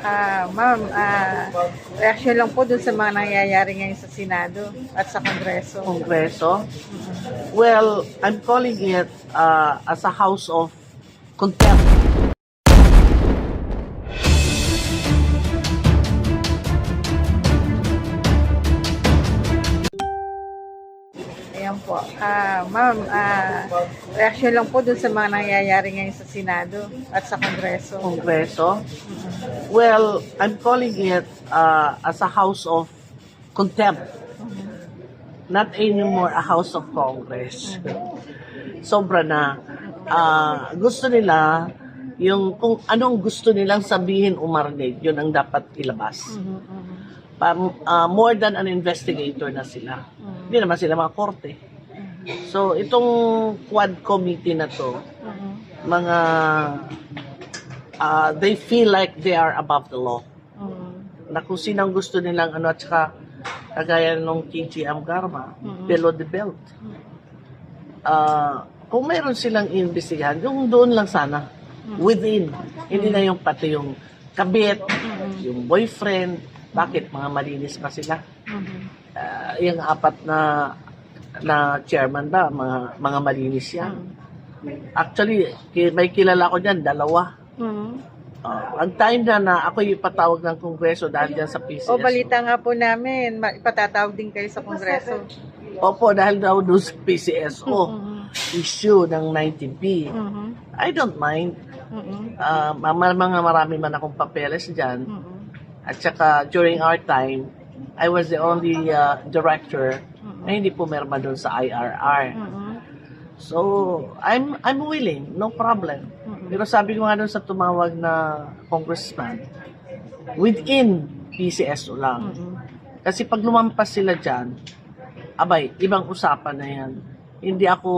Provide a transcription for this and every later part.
Ah, ma'am, ah, reaction lang po dun sa mga nangyayari ngayon sa Senado at sa Kongreso. Kongreso. Well, I'm calling it uh, as a house of contempt. Ah, ma'am, ah, reaction lang po dun sa mga nangyayari ngayon sa Senado at sa Kongreso. Kongreso. Well, I'm calling it uh, as a house of contempt. Not anymore a house of Congress. Sobra na. Ah, gusto nila yung kung anong gusto nilang sabihin umarinig, yun ang dapat ilabas. Ah, more than an investigator na sila. Hindi naman sila mga korte. So, itong quad committee na to, mhm, mga ah, they feel like they are above the law. mhm. Na kung sinang gusto nilang ano at saka kagaya nung KGM Garma, Mhm. below the belt. Ah, kung mayroon silang imbestigahan, yung doon lang sana. Within. Hindi na yung pati yung kabit, yung boyfriend. Bakit? Mga malinis pa sila. Mhm. Ah, yung apat na na chairman ba, mga mga malinis yan. Actually, ki- may kilala ko dyan, dalawa. Mhm. Ah, ang time na na ako ipatawag ng kongreso dahil dyan sa PCS. O balita nga po namin, ma- ipatatawag din kayo sa Kongreso. Opo, dahil daw doon sa PCSO, Mhm. issue ng 19B. Mhm. I don't mind. Mhm. Ah, ma- ma- mga marami man akong papeles dyan. Mhm. At saka during our time, I was the only ah, director. Na hindi pumirma doon sa IRR. Mhm. So, I'm I'm willing, no problem. Mhm. Pero sabi ko nga doon sa tumawag na congressman, within PCSO lang. Mhm. Kasi pag lumampas sila dyan, abay, ibang usapan na yan. Hindi ako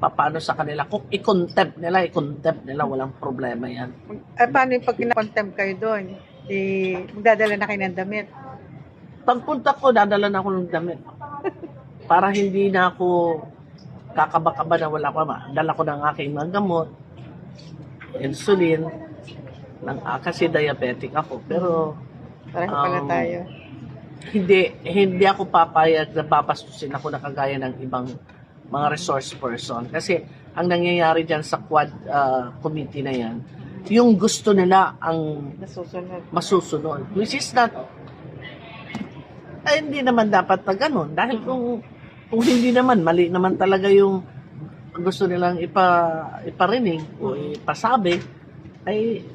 papano sa kanila. Kung i-contempt nila, i-contempt nila, walang problema yan. Eh, paano yung pag kinakontempt kayo doon? Eh, magdadala na kayo ng damit. Pagpunta ko, dadala na ako ng damit. Para hindi na ako kakaba-kaba na wala pa ma. Dala ko ng aking mga gamot, insulin, ng, ah, kasi diabetic ako. Pero Pareho pala Um, tayo. hindi hindi ako papayag na papastusin ako na kagaya ng ibang mga resource person. Kasi ang nangyayari dyan sa quad ah, committee na yan, yung gusto nila ang Nasusunod. masusunod. Which is not, ay, hindi naman dapat na ganun. Dahil kung, kung hindi naman, mali naman talaga yung gusto nilang ipa, iparinig o ipasabi, ay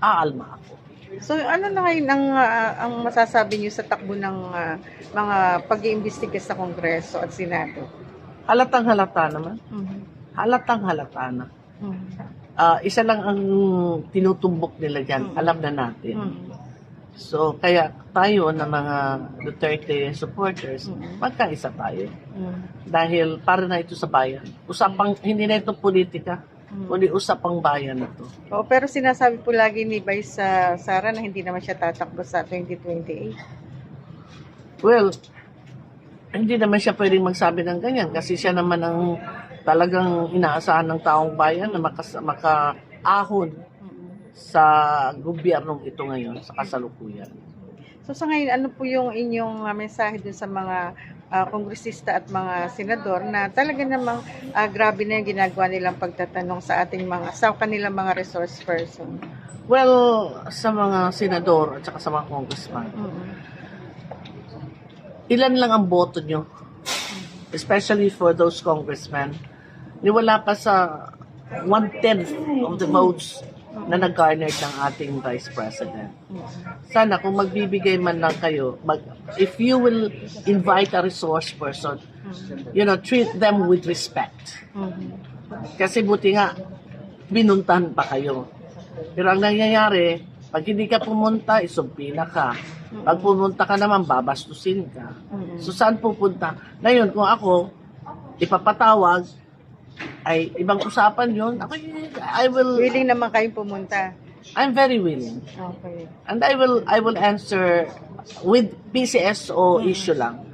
aalma ako. So ano na kayo ng, ah, ang masasabi niyo sa takbo ng ah, mga pag-iimbestiga sa Kongreso at Senado? Halatang halata naman. Mhm. Halatang halata na. Mhm. Ah, isa lang ang tinutumbok nila dyan. Mm. Alam na natin. Mhm. So, kaya tayo na mga Duterte supporters, Mm. magkaisa tayo. Mhm. Dahil para na ito sa bayan. Usapang, hindi na ito politika, Mm. kundi usapang bayan na to. Oh, pero sinasabi po lagi ni Vice ah, Sara na hindi naman siya tatakbo sa 2028. Well, hindi naman siya pwedeng magsabi ng ganyan kasi siya naman ang talagang inaasahan ng taong bayan na makas, makaahon. Sa gobyernong ito ngayon, sa kasalukuyan. So sa ngayon, ano po yung inyong ah, mensahe dun sa mga ah, kongresista at mga senador na talaga namang ah, grabe na yung ginagawa nilang pagtatanong sa ating mga, sa kanilang mga resource person? Well, sa mga senador at saka sa mga congressman, Mhm. ilan lang ang boto nyo? Especially for those congressmen. Ni wala pa sa one-tenth of the votes na nag-garnered ng ating Vice President. Sana kung magbibigay man lang kayo, mag, if you will invite a resource person, you know, treat them with respect. Mhm. Kasi buti nga, binuntahan pa kayo. Pero ang nangyayari, pag hindi ka pumunta, isumpi na ka. Pag pumunta ka naman, babastusin ka. So saan pupunta? Ngayon, kung ako, ipapatawag, ay ibang usapan yun. Ako, I will, Willing naman kayong pumunta. I'm very willing. Okay. And I will, I will answer with PCSO issue lang.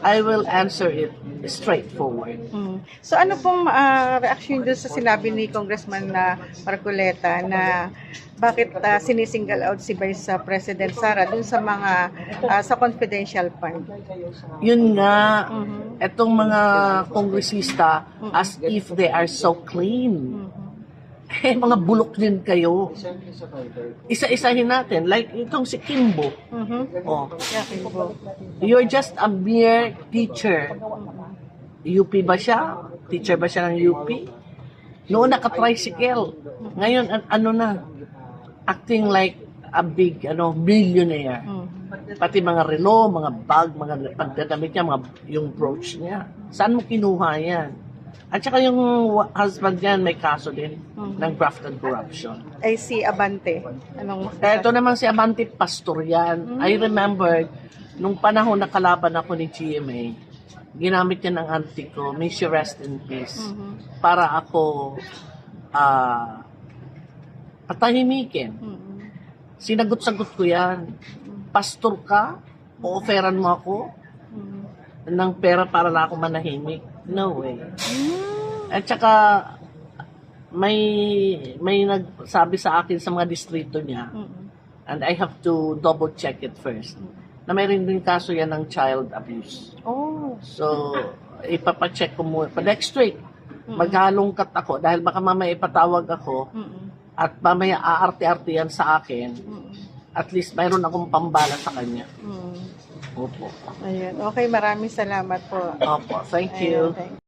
I will answer it straightforward. Mm. So ano pong ah, reaction doon sa sinabi ni Congressman na Marcoleta na bakit ah, sinisingle out si Vice President Sara doon sa mga ah, sa confidential fund? Yun nga, Mhm. etong mga kongresista, as if they are so clean. Mhm. Eh, mga bulok din kayo. Isa-isahin natin. Like itong si Kimbo. Mhm. Oh, Yakin po. you're just a mere teacher. UP ba siya? Teacher ba siya ng UP? Noon naka-tricycle. Ngayon, an- ano na? Acting like a big, ano, billionaire. Mhm. Pati mga relo, mga bag, mga pagdadamit niya, mga, yung brooch niya. Saan mo kinuha yan? At saka yung husband niyan may kaso din Mhm. ng graft and corruption. Ay si Abante. Anong Ito naman si Amante Pastor yan. I remember, nung panahon na kalaban ako ni GMA, ginamit niya ng auntie ko, may she rest in peace, Mhm. para ako ah patahimikin. Mhm. Sinagot-sagot ko yan. Pastor ka? O-offeran mo ako Mhm. ng pera para na ako manahimik? No way. Mm. At saka, may may nagsabi sa akin sa mga distrito niya, and I have to double check it first, na mayroon din kaso yan ng child abuse. Oh. So, ipapacheck ko muna. Pa next week, maghalongkat ako dahil baka mamaya ipatawag ako at mamaya aarte-arte yan sa akin. At least mayroon akong pambala sa kanya. Opo. Ayun. Okay, maraming salamat po. Opo. Thank Ayun, you. thank